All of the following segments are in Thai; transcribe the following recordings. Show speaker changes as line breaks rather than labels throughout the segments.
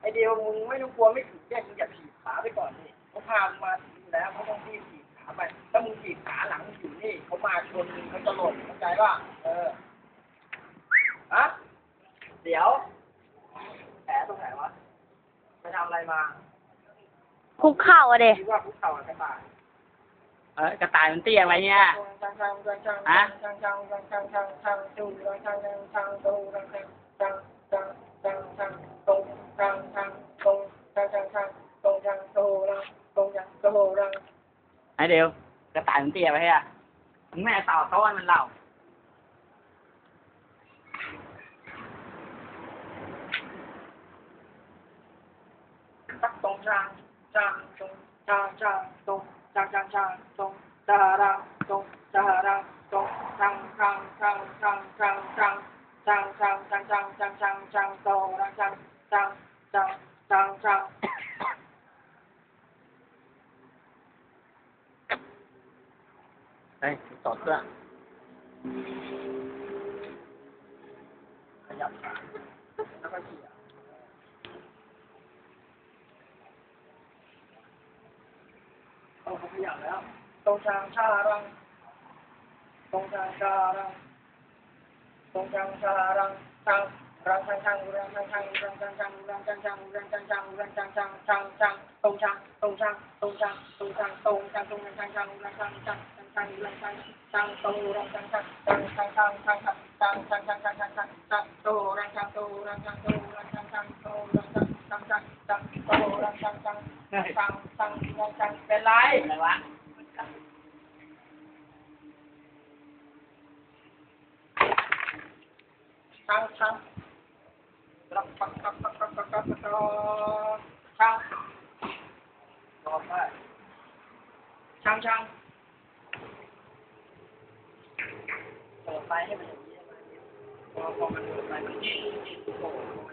ไอเดียวมึงไม่ต้องกลัวไม่ถึงแยกมึงอย่าถีบขาไปก่อนนี่เขาพามึงมาถึงอยู่แล้วเขา ใจป่ะ เอออะเดี๋ยว แผลตรงไหนวะ ไปทำอะไรมา
คุกเข่าอะเด็
คิดว่าคุกเข่ากันตาย
เออกระต่ายมันเตี้ยไว้เนี่ยฮะไอเดียวกระต่ายมันเตี้ยไว้อะมึงแม่ต่อโต๊ะให้มันเล่า
ตักตรงจางจางตรงจางจางตรงจางจางจางตรงจาราตรงจาราตรงจางจางจางจางจางจางจางจางจางจางจางจางจางโตรังจางจางจางจางจาง
เฮ้ยต่อเครื่อง
ขยับขาแล้วก็เขี่ยโอ้เขาขยับแล้ว ตรงจางชารัง ตรงจางชารัง ตรงจางชารังจางรังจางจางรังจางจางรังจางจางรังจางจางรังจางจางรังจางจางจางจางตรงจางตรงจางตรงจางตรงจางตรงจางตรงจางจางรังจางจางจางรังจางจางโตรังจางจางจางจางจางจางจางจางจางจางจางจางจางโตรังจางโตรังจางโตรังจางจางโตรังจางจางจางจางโตรังจางจาง
เฮ้ย
จางจางรังจางเป็นไร
อะไรวะ
ช่างช่างรับปักปักปักปักปักปักปักช่างตอบได้ช่างช่างเปิดไฟให้มันอย่างนี้มาเนี่ยพอพอมันเปิดไฟมันยิ่งโอ้โหมั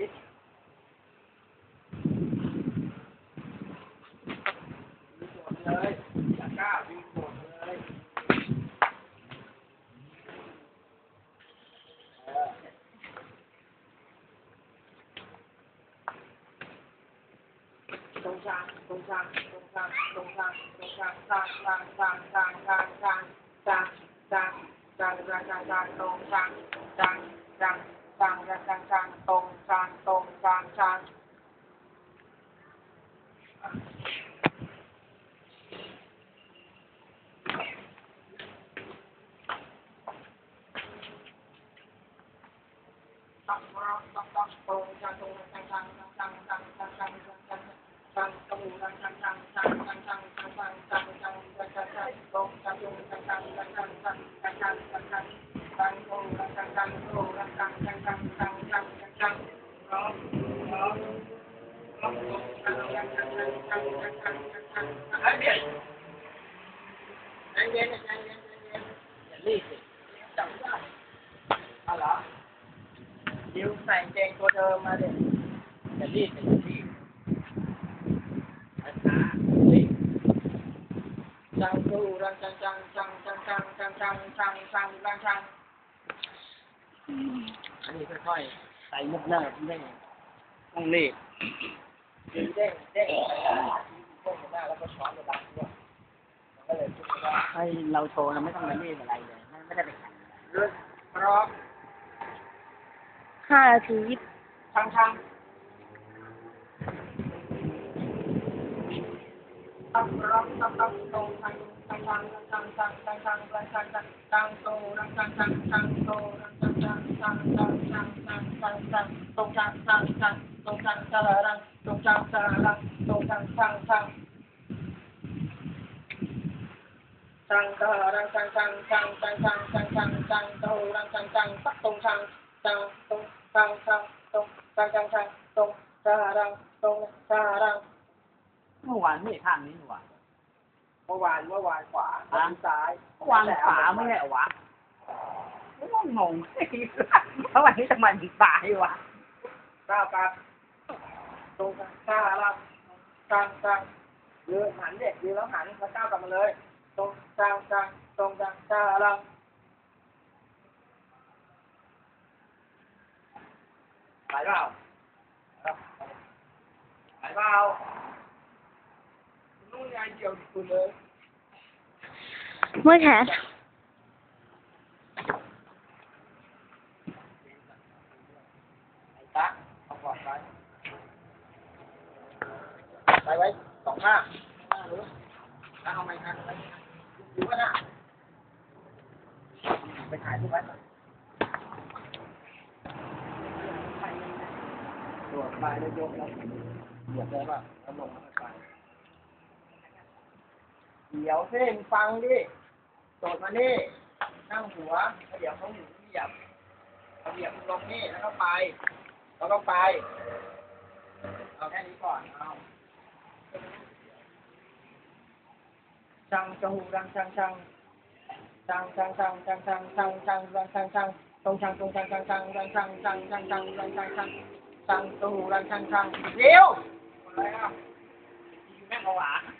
ตรงจังตรงจังจังจังจังจังจัง จังจังจังจังโตรังจังจังจังจังจังจังจังแต่ตาเนี่ยมันอยากลง Điều này trên cô thơ mà đi. Để đi, để đi. Sang tu, răng chăng chăng chăng. ช่างช่างช่างช่างครั้ง
อันนี้ค่อยๆใส่หมุกหน้าที่ได้ต้องรีบ
เด้งเด้งเด้งหน้าแล้วก็ช้อนไปล้าด้วยมันก็เลยคิดว่า
ให้เราโชว์นะไม่ต้องมาเล่นอะไรเลยไม่ไม่ได้ไปแข่ง
เรื่องพร้อม
ห้าที
ยิบครั้งช่างตับรับตับตับตรงทา
เมื่อวานไม่ทางนี้หว่า
มื่อวานเมื่อวานขวาซ้าย
เมื่อวานขวาไม่ใช่หวะว่างงเมื่อวานนี้ทำไมถึงตายวะ
ก้าวกันตรงกันก้าวรับกลางกลางยืนหันเด็กยืนแล้วหันแล้วก้าวกลับมาเลย ตรงกลางกลางตรงกลางก้าวรับ
ไปเปล่าไปเปล่า
เมื่
อแขน
ไปไว้สองห้าห้ารือแล้วเอาไม้คันไปดูว่าหน้าไปถ่ไว้ตรวจไปแล้วยกแล้วเหยียบได้ป่ะแล้งมาไป ได้พวกหน้าแล้วก็ช้อนกระดังด้วยมันก็เลยพูดไม่ได้ให้เราโชว์เราไม่ต้องมารีบอะไรเลยไม่ไม่ได้ไปแข่งเดินพร้อมห้านาทีทางทางตั้งรับตั้งตั้งตรงทางทางทางทางทางทางทางทางทางทางทาง
โตทา
งทางทางทางโตทางทางทางทางทางทางทางทางทางตรงทางทางทางตรงทางสระรังตรงทา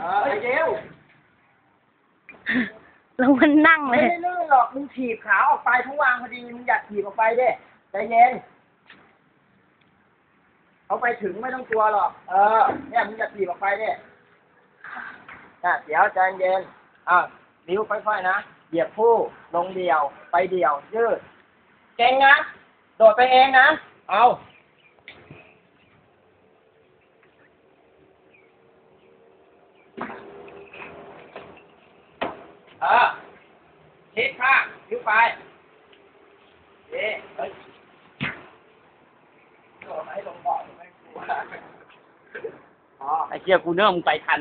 ไอ้เดียว
แล้วมันนั่งเล
ไม่
ย
ได้ลื่นหรอกมึงถีบขาออกไปทั้งวางพอดีมึงอยากถีบออกไปเด้ใจเย็นเขาไปถึงไม่ต้องกลัวหรอก เออเนี่ยมึงอยากถีบออกไปเด้น่ะเดี๋ยวใจเย็นอะนิ้วค่อยๆนะเหยียบคู่ลงเดี่ยว ไปเดี่ยวยืดเก่งนะโดดไปเองนะเอา เออชิดข้างยุบไปเอ๊ะเฮ้ยโดดให้ลงบ่อไม่กลัวอ๋อ
ไอ้เชี่ยกูเนื้อมึงไปทัน